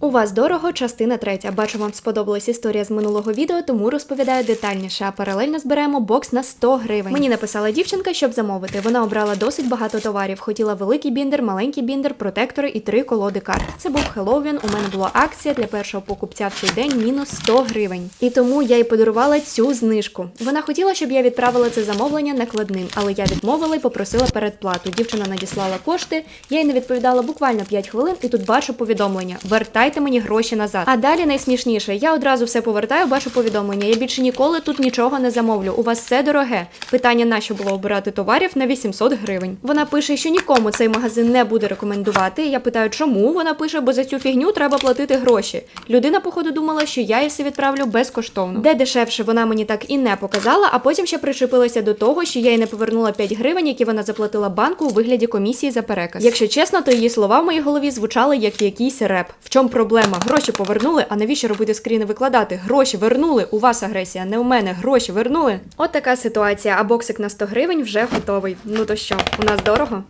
У вас дорого, частина третя. Бачу, вам сподобалась історія з минулого відео, тому розповідаю детальніше. А паралельно зберемо бокс на 100 гривень. Мені написала дівчинка, щоб замовити. Вона обрала досить багато товарів. Хотіла великий біндер, маленький біндер, протектори і три колоди карт. Це був Хеллоуін. У мене була акція для першого покупця в цей день мінус 100 гривень. І тому я їй подарувала цю знижку. Вона хотіла, щоб я відправила це замовлення накладним, але я відмовила і попросила передплату. Дівчина надіслала кошти. Я їй не відповідала буквально 5 хвилин, і тут бачу повідомлення: вертайте мені гроші назад. А далі найсмішніше, я одразу все повертаю, бачу повідомлення. Я більше ніколи тут нічого не замовлю. У вас все дороге. Питання на що було обирати товарів на 800 гривень. Вона пише, що нікому цей магазин не буде рекомендувати. Я питаю, чому вона пише, бо за цю фігню треба платити гроші. Людина, походу, думала, що я їй все відправлю безкоштовно. Де дешевше вона мені так і не показала, а потім ще причепилася до того, що я їй не повернула 5 гривень, які вона заплатила банку у вигляді комісії за переказ. Якщо чесно, то її слова в моїй голові звучали як якийсь реп. В чому проблема? Гроші повернули, а навіщо робити скріни викладати? Гроші вернули. У вас агресія, не у мене. Гроші вернули. От така ситуація. А боксик на 100 гривень вже готовий. Ну то що, у нас дорого?